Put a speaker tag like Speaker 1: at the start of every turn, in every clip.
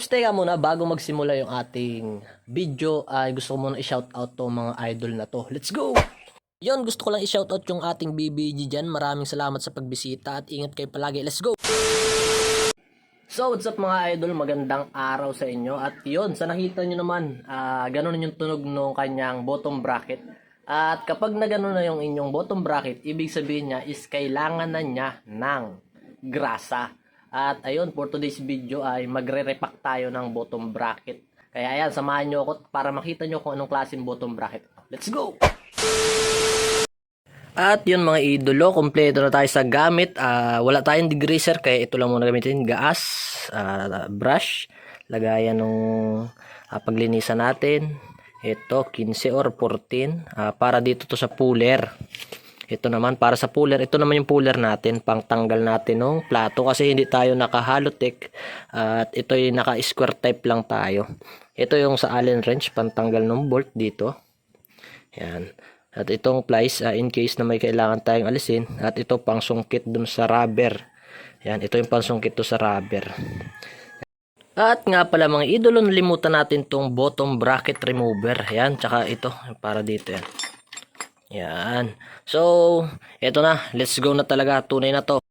Speaker 1: Oops, teka muna, bago magsimula yung ating video, ay gusto ko muna i-shoutout to mga idol na to. Let's go! Yon, gusto ko lang i-shoutout yung ating BBG dyan. Maraming salamat sa pagbisita at ingat kayo palagi. Let's go! So, what's up mga idol? Magandang araw sa inyo. At yon, sa nakita nyo naman, ah ganun yung tunog ng kanyang bottom bracket. At kapag na ganun na yung inyong bottom bracket, ibig sabihin niya is kailangan na niya ng grasa. At ayun, for today's video ay magre-repack tayo ng bottom bracket. Kaya ayan, samahan nyo ako para makita nyo kung anong klaseng bottom bracket. Let's go! At yun mga idolo, kompleto na tayo sa gamit. Ah, wala tayong degreaser kaya ito lang muna gamitin. Gaas, ah, brush, lagayan ng ah, paglinisan natin. Ito, 15 or 14. ah, para dito to sa puller. Ito naman, para sa puller. Ito naman yung puller natin, pang tanggal natin ng plato. Kasi hindi tayo naka-halotech. At ito yung naka-square type lang tayo. Ito yung sa Allen wrench, pantanggal ng bolt dito. Yan. At itong plies, ah, in case na may kailangan tayong alisin. At ito pang sungkit dun sa rubber. Yan, ito yung pangsungkit to sa rubber. At nga pala mga idolo, nalimutan natin tong bottom bracket remover. Yan, tsaka ito, para dito yan. Yan. So, eto na. Let's go na talaga. Tunay na to.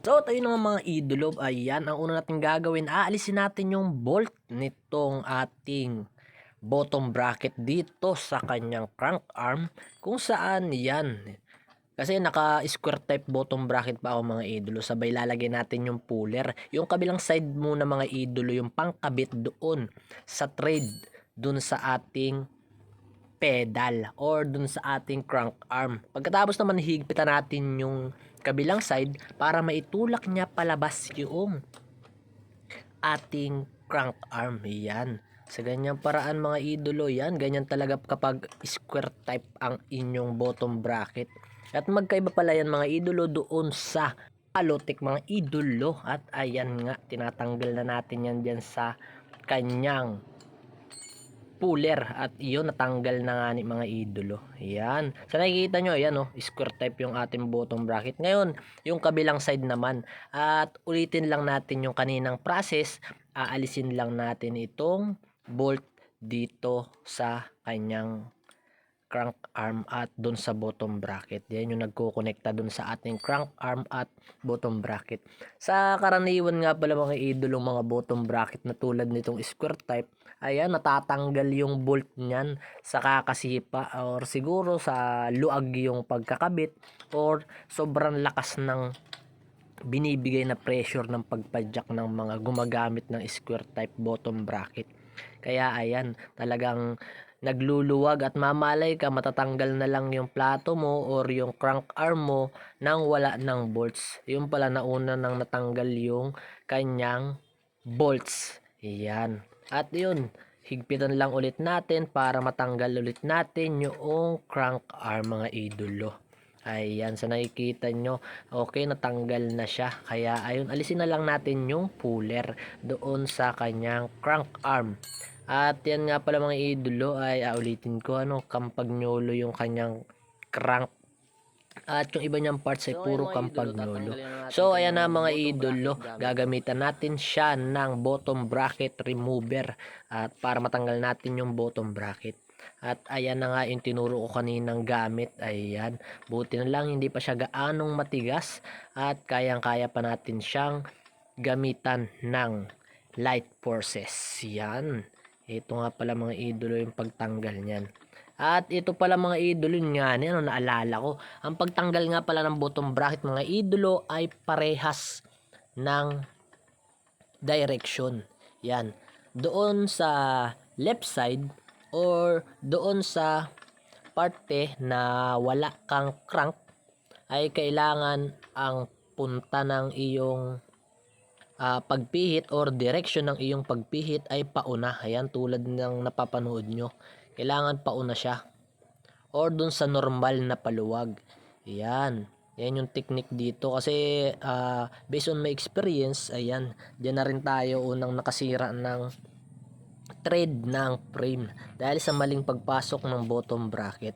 Speaker 1: So, tayo ng mga idolo. Ayan, ang una natin gagawin, aalisin natin yung bolt nitong ating bottom bracket dito sa kanyang crank arm kung saan yan kasi naka square type bottom bracket pa ako mga idolo sabay lalagay natin yung puller yung kabilang side muna mga idolo yung pangkabit doon sa thread doon sa ating pedal or dun sa ating crank arm. Pagkatapos naman higpitan natin yung kabilang side para maitulak niya palabas yung ating crank arm. Yan. Sa ganyang paraan mga idolo yan, ganyan talaga kapag square type ang inyong bottom bracket. At magkaiba pala yan mga idolo doon sa alotik mga idolo. At ayan nga, tinatanggal na natin yan dyan sa kanyang puller at iyon natanggal na nga ni mga idolo. Ayan. Sa nakikita nyo, ayan oh, square type yung ating bottom bracket. Ngayon, yung kabilang side naman. At ulitin lang natin yung kaninang process. Aalisin lang natin itong bolt dito sa kanyang crank arm at dun sa bottom bracket. Yan yung nagkukonekta dun sa ating crank arm at bottom bracket. Sa karaniwan nga pala mga idolong mga bottom bracket na tulad nitong square type, ayan, natatanggal yung bolt niyan sa kakasipa or siguro sa luag yung pagkakabit or sobrang lakas ng binibigay na pressure ng pagpadyak ng mga gumagamit ng square type bottom bracket. Kaya ayan, talagang nagluluwag at mamalay ka matatanggal na lang yung plato mo or yung crank arm mo nang wala ng bolts. Yung pala nauna nang natanggal yung kanyang bolts. Yan. At yun, higpitan lang ulit natin para matanggal ulit natin yung crank arm mga idolo. Ayan, sa nakikita nyo, okay, natanggal na siya. Kaya, ayun, alisin na lang natin yung puller doon sa kanyang crank arm. At yan nga pala mga idolo ay aulitin ko ano, kampagnolo yung kanyang crank. At yung iba niyang parts ay puro kampagnolo. So ayan na mga idolo, gagamitan natin siya ng bottom bracket remover at para matanggal natin yung bottom bracket. At ayan na nga yung tinuro ko kaninang gamit. Ayan. Buti na lang hindi pa siya gaanong matigas at kayang-kaya pa natin siyang gamitan ng light forces. Yan. Ito nga pala mga idolo yung pagtanggal niyan. At ito pala mga idolo nga ano naalala ko. Ang pagtanggal nga pala ng bottom bracket mga idolo ay parehas ng direction. Yan. Doon sa left side or doon sa parte na wala kang crank ay kailangan ang punta ng iyong ah, pagpihit or direction ng iyong pagpihit ay pauna. Ayan, tulad ng napapanood nyo. Kailangan pauna siya. Or dun sa normal na paluwag. Ayan. Yan yung technique dito. Kasi ah, based on my experience, ayan, dyan na rin tayo unang nakasira ng thread ng frame dahil sa maling pagpasok ng bottom bracket.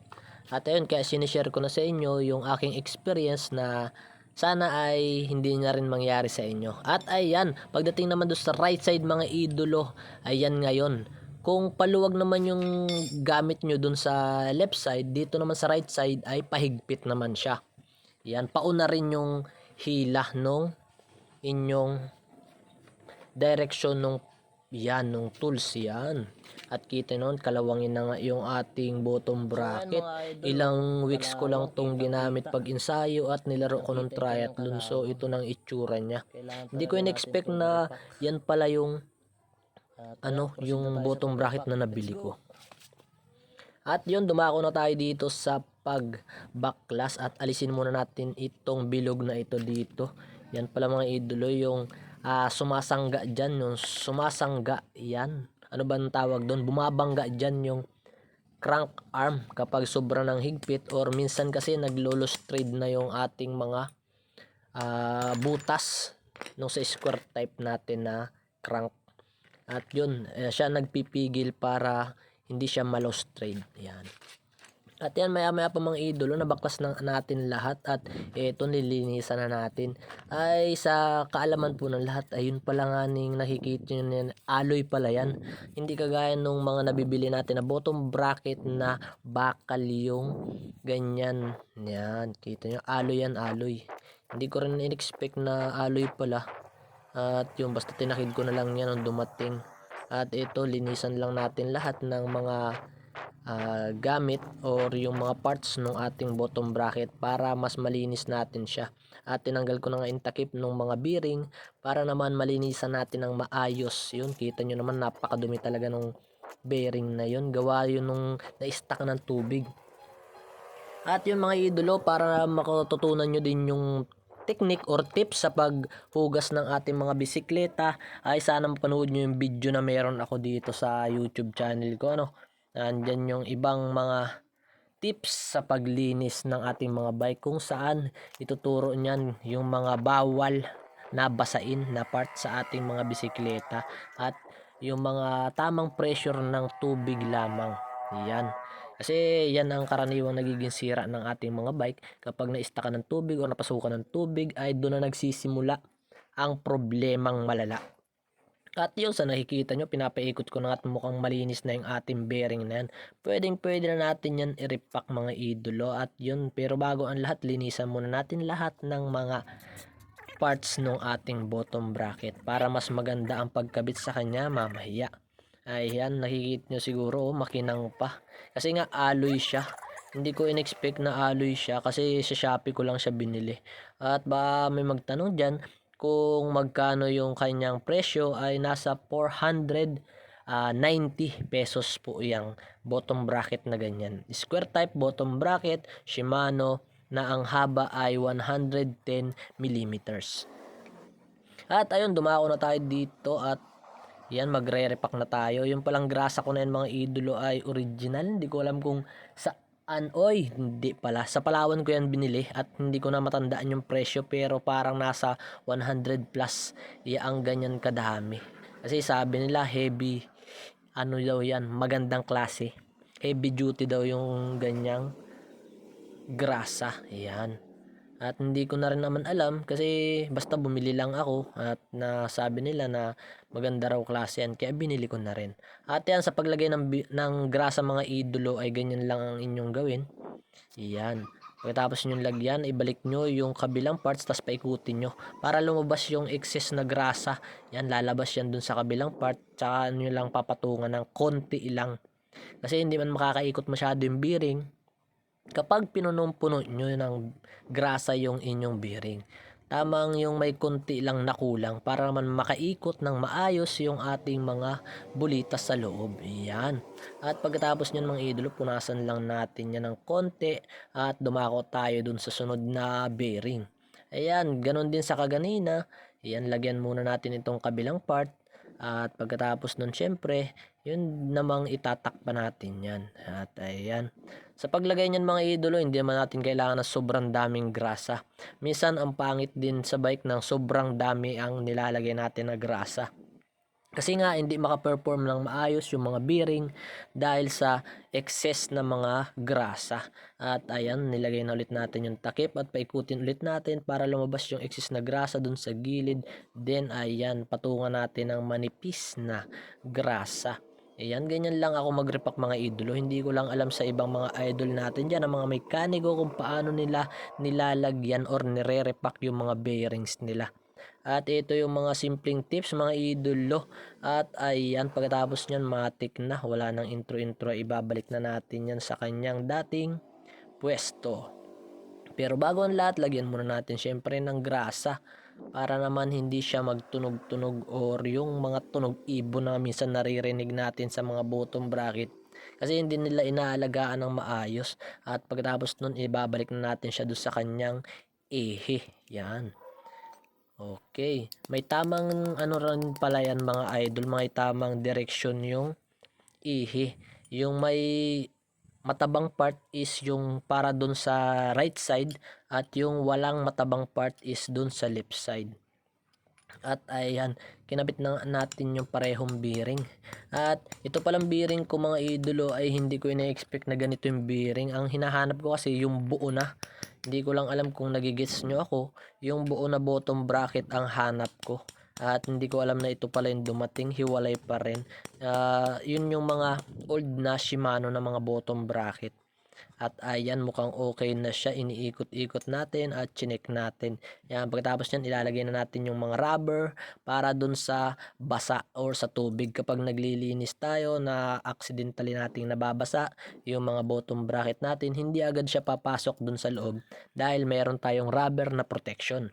Speaker 1: At ayun, kaya sinishare ko na sa inyo yung aking experience na sana ay hindi na rin mangyari sa inyo. At ayan, pagdating naman doon sa right side mga idolo, ayan ngayon. Kung paluwag naman yung gamit nyo doon sa left side, dito naman sa right side ay pahigpit naman siya. Yan, pauna rin yung hila nung inyong direction nung yan, nung tools yan. At kita nun, kalawangin na nga yung ating bottom bracket. Ilang weeks ko lang tong ginamit pag ensayo at nilaro ko nung triathlon. So, ito nang itsura niya. Hindi ko in-expect na yan pala yung ano, yung bottom bracket na nabili ko. At yun, dumako na tayo dito sa pag backlas at alisin muna natin itong bilog na ito dito. Yan pala mga idolo yung ah, sumasangga dyan, yung sumasangga yan. Ano ba tawag doon? Bumabangga dyan yung crank arm kapag sobra ng higpit or minsan kasi naglolo-straight na yung ating mga ah, butas nung sa square type natin na crank. At yun, eh, siya nagpipigil para hindi siya malo-straight. Yan. At yan, maya maya pa mga idolo, nabaklas na natin lahat at ito nilinisan na natin. Ay sa kaalaman po ng lahat, ayun pala nga ning nakikita nyo yan, alloy pala yan. Hindi kagaya nung mga nabibili natin na bottom bracket na bakal yung ganyan. Yan, kita nyo, alloy yan, alloy. Hindi ko rin in-expect na alloy pala. At yung basta tinakid ko na lang yan nung dumating. At ito, linisan lang natin lahat ng mga ah, gamit or yung mga parts ng ating bottom bracket para mas malinis natin siya. At tinanggal ko na nga yung ng mga bearing para naman malinisan natin ng maayos. Yun, kita nyo naman napakadumi talaga ng bearing na yun. Gawa yun nung na-stack ng tubig. At yung mga idolo para makatutunan nyo din yung technique or tips sa paghugas ng ating mga bisikleta ay sana mapanood nyo yung video na meron ako dito sa YouTube channel ko ano. Nandyan yung ibang mga tips sa paglinis ng ating mga bike kung saan ituturo niyan yung mga bawal na basain na part sa ating mga bisikleta at yung mga tamang pressure ng tubig lamang. Yan. Kasi yan ang karaniwang nagiging sira ng ating mga bike kapag na-stuck ka ng tubig o napasukan ng tubig ay doon na nagsisimula ang problemang malala. At yun sa nakikita nyo, pinapaikot ko na at mukhang malinis na yung ating bearing na yan. Pwedeng pwede na natin yan i-repack mga idolo. At yun, pero bago ang lahat, linisan muna natin lahat ng mga parts ng ating bottom bracket para mas maganda ang pagkabit sa kanya mamaya. Ayan, nakikita nyo siguro, oh, makinang pa. Kasi nga alloy siya. Hindi ko in-expect na alloy siya kasi sa Shopee ko lang siya binili. At ba may magtanong dyan kung magkano yung kanyang presyo ay nasa 490 pesos po yung bottom bracket na ganyan. Square type bottom bracket, Shimano na ang haba ay 110 millimeters. At ayun, dumako na tayo dito at yan, magre-repack na tayo. Yung palang grasa ko na yan mga idolo ay original. Hindi ko alam kung saan. Oy, hindi pala. Sa Palawan ko yan binili at hindi ko na matandaan yung presyo pero parang nasa 100 plus. Ang ganyan kadami. Kasi sabi nila heavy, ano daw yan, magandang klase. Heavy duty daw yung ganyang grasa. Yan. At hindi ko na rin naman alam kasi basta bumili lang ako at nasabi nila na maganda raw klase yan kaya binili ko na rin. At yan sa paglagay ng, ng grasa mga idolo ay ganyan lang ang inyong gawin. Yan. Pagkatapos nyo lagyan, ibalik nyo yung kabilang parts tapos paikutin nyo para lumabas yung excess na grasa. Yan, lalabas yan dun sa kabilang part tsaka nyo lang papatungan ng konti lang. Kasi hindi man makakaikot masyado yung bearing kapag pinunong-puno nyo ng grasa yung inyong bearing. Tamang yung may konti lang na kulang para naman makaikot ng maayos yung ating mga bulitas sa loob. Yan. At pagkatapos nyan mga idolo, punasan lang natin yan ng konti at dumako tayo dun sa sunod na bearing. Ayan, ganun din sa kaganina. Ayan, lagyan muna natin itong kabilang part. At pagkatapos nun, syempre, yun namang itatakpa natin yan. At ayan. Sa paglagay niyan mga idolo, hindi naman natin kailangan ng sobrang daming grasa. Minsan ang pangit din sa bike ng sobrang dami ang nilalagay natin na grasa. Kasi nga hindi maka-perform ng maayos yung mga bearing dahil sa excess na mga grasa. At ayan, nilagay na ulit natin yung takip at paikutin ulit natin para lumabas yung excess na grasa dun sa gilid. Then ayan, patungan natin ng manipis na grasa. Ayan, ganyan lang ako mag-repack mga idolo. Hindi ko lang alam sa ibang mga idol natin dyan, ang mga mekaniko kung paano nila nilalagyan or nire-repack yung mga bearings nila. At ito yung mga simpleng tips mga idolo. At ayan, pagkatapos nyan matik na. Wala nang intro-intro. Ibabalik na natin yan sa kanyang dating pwesto. Pero bago ang lahat, lagyan muna natin syempre ng grasa para naman hindi siya magtunog-tunog or yung mga tunog ibon na minsan naririnig natin sa mga bottom bracket. Kasi hindi nila inaalagaan ng maayos. At pagkatapos nun ibabalik na natin siya doon sa kanyang ehe. Yan. Okay. May tamang ano rin pala yan mga idol. May tamang direksyon yung ihi yung may matabang part is yung para doon sa right side at yung walang matabang part is doon sa left side. At ayan, kinabit na natin yung parehong bearing. At ito palang bearing ko mga idolo ay hindi ko ina-expect na ganito yung bearing. Ang hinahanap ko kasi yung buo na. Hindi ko lang alam kung nagigets nyo ako. Yung buo na bottom bracket ang hanap ko. At hindi ko alam na ito pala yung dumating, hiwalay pa rin. Ah, yun yung mga old na Shimano na mga bottom bracket. At ayan, mukhang okay na siya. Iniikot-ikot natin at chinek natin. Yan, pagkatapos yan, ilalagay na natin yung mga rubber para dun sa basa or sa tubig. Kapag naglilinis tayo na accidentally nating nababasa yung mga bottom bracket natin, hindi agad siya papasok dun sa loob dahil meron tayong rubber na protection.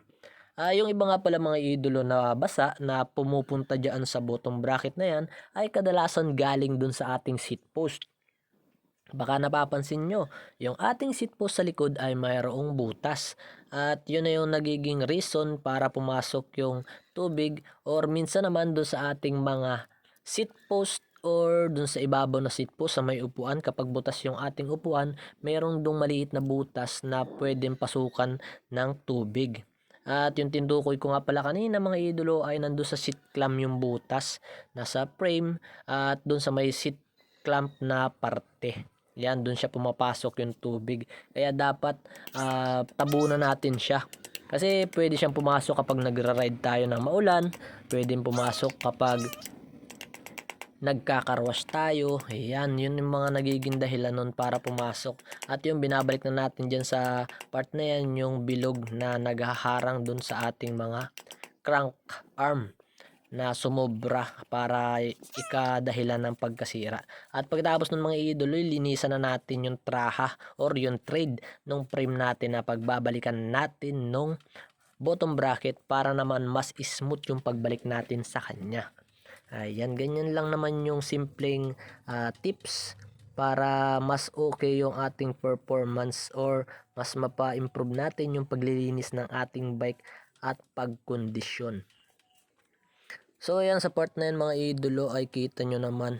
Speaker 1: Ah, yung iba nga pala mga idolo na basa na pumupunta diyan sa bottom bracket na yan ay kadalasan galing dun sa ating seat post. Baka napapansin nyo, yung ating seat post sa likod ay mayroong butas. At yun na yung nagiging reason para pumasok yung tubig or minsan naman doon sa ating mga seat post or dun sa ibabaw na seat post sa may upuan kapag butas yung ating upuan, mayroong dong maliit na butas na pwedeng pasukan ng tubig. At yung tindukoy ko nga pala kanina mga idolo ay nandun sa seat clamp yung butas nasa frame at dun sa may seat clamp na parte. Yan, dun siya pumapasok yung tubig. Kaya dapat ah, tabunan natin siya. Kasi pwede siyang pumasok kapag nagra-ride tayo ng maulan. Pwede pumasok kapag nagkakarwash tayo. Ayan, yun yung mga nagiging dahilan nun para pumasok. At yung binabalik na natin dyan sa part na yan, yung bilog na naghaharang dun sa ating mga crank arm na sumobra para ikadahilan ng pagkasira. At pagkatapos ng mga idolo, linisan na natin yung traha or yung trade nung frame natin na pagbabalikan natin nung bottom bracket para naman mas smooth yung pagbalik natin sa kanya. Ayan, ganyan lang naman yung simpleng ah, tips para mas okay yung ating performance or mas mapa-improve natin yung paglilinis ng ating bike at pagkondisyon. So ayan sa part na yan mga idolo ay kita nyo naman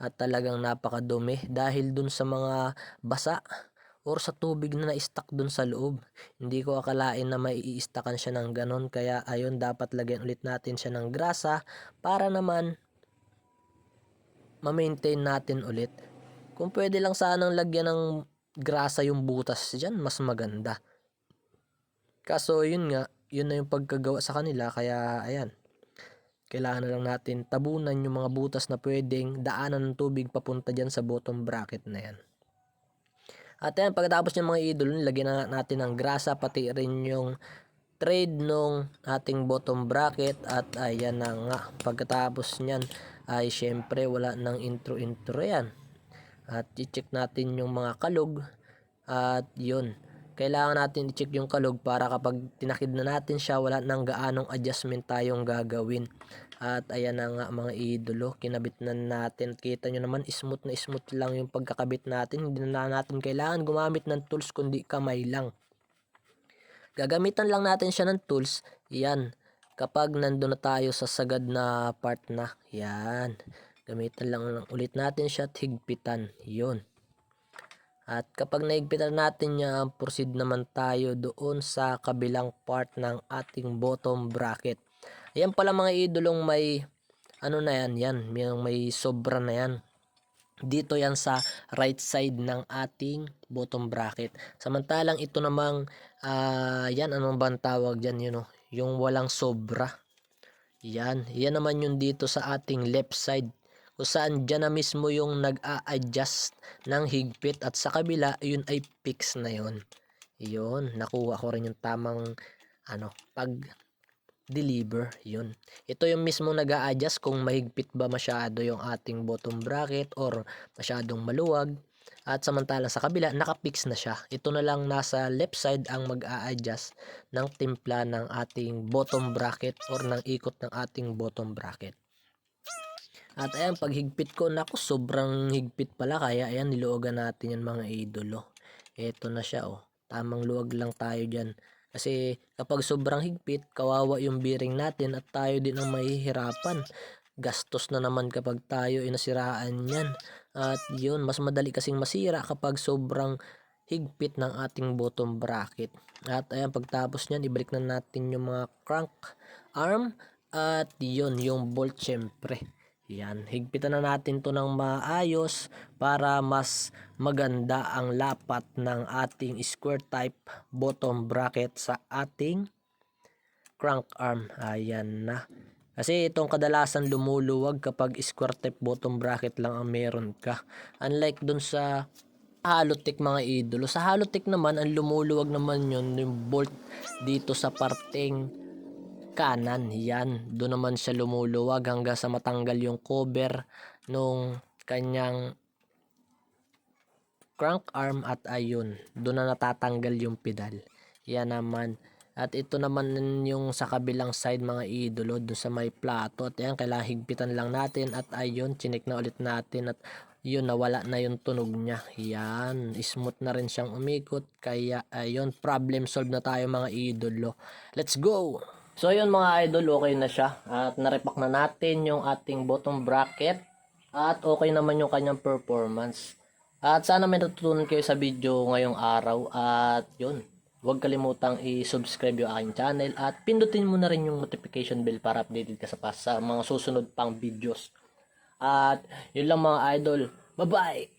Speaker 1: at talagang napakadumi dahil dun sa mga basa or sa tubig na na-stuck dun sa loob. Hindi ko akalain na mai-stackan siya ng ganon kaya ayun dapat lagyan ulit natin siya ng grasa para naman ma-maintain natin ulit. Kung pwede lang sanang lagyan ng grasa yung butas dyan, mas maganda. Kaso yun nga, yun na yung pagkagawa sa kanila kaya ayan kailangan na lang natin tabunan yung mga butas na pwedeng daanan ng tubig papunta dyan sa bottom bracket na yan. At yan, pagkatapos ng mga idol, lagyan na natin ng grasa, pati rin yung trade nung ating bottom bracket at ayan na nga. Pagkatapos niyan ay syempre wala nang intro-intro yan. At i-check natin yung mga kalog at yun. Kailangan natin i-check yung kalog para kapag tinakid na natin siya, wala nang gaanong adjustment tayong gagawin. At ayan na nga mga idolo, kinabit na natin. Kita nyo naman, smooth na smooth lang yung pagkakabit natin. Hindi na natin kailangan gumamit ng tools kundi kamay lang. Gagamitan lang natin siya ng tools. Yan. Kapag nandun na tayo sa sagad na part na. Yan. Gamitan lang ulit natin siya at higpitan. Yun. At kapag naigpitan natin niya, proceed naman tayo doon sa kabilang part ng ating bottom bracket. Ayan pala mga idolong may ano na yan, yan, yung may sobra na yan. Dito yan sa right side ng ating bottom bracket. Samantalang ito namang, ah, yan, anong bang tawag dyan, you know, yung walang sobra. Yan, yan naman yung dito sa ating left side. Kung saan dyan na mismo yung nag-a-adjust ng higpit at sa kabila, yun ay fix na yun. Yun, nakuha ko rin yung tamang, ano, pag deliver, yun. Ito yung mismo nag adjust kung mahigpit ba masyado yung ating bottom bracket or masyadong maluwag. At samantala sa kabila, nakapix na siya. Ito na lang nasa left side ang mag adjust ng timpla ng ating bottom bracket or ng ikot ng ating bottom bracket. At ayan, pag higpit ko, naku, sobrang higpit pala. Kaya ayan, niluogan natin yan mga idolo. Ito na siya, oh. Tamang luwag lang tayo dyan. Kasi kapag sobrang higpit, kawawa yung bearing natin at tayo din ang mahihirapan. Gastos na naman kapag tayo inasiraan yan. At yun, mas madali kasing masira kapag sobrang higpit ng ating bottom bracket. At ayan, pagtapos nyan, ibalik na natin yung mga crank arm. At yun, yung bolt syempre. Yan, higpitan na natin to ng maayos para mas maganda ang lapat ng ating square type bottom bracket sa ating crank arm. Ayan na. Kasi itong kadalasan lumuluwag kapag square type bottom bracket lang ang meron ka. Unlike dun sa Halotek mga idolo. Sa Halotek naman, ang lumuluwag naman yun, yung bolt dito sa parteng kanan. Yan, doon naman siya lumuluwag hanggang sa matanggal yung cover nung kanyang crank arm at ayun, doon na natatanggal yung pedal. Yan naman. At ito naman yung sa kabilang side mga idolo doon sa may plato. At yan, kailangan higpitan lang natin at ayun, chinik na ulit natin at yun, nawala na yung tunog niya. Yan, smooth na rin siyang umikot. Kaya ayun, problem solved na tayo mga idolo. Let's go! So yun mga idol, okay na siya. At narepack na natin yung ating bottom bracket. At okay naman yung kanyang performance. At sana may natutunan kayo sa video ngayong araw. At yun, huwag kalimutang i-subscribe yung aking channel. At pindutin mo na rin yung notification bell para updated ka sa, pas sa mga susunod pang videos. At yun lang mga idol. Bye-bye!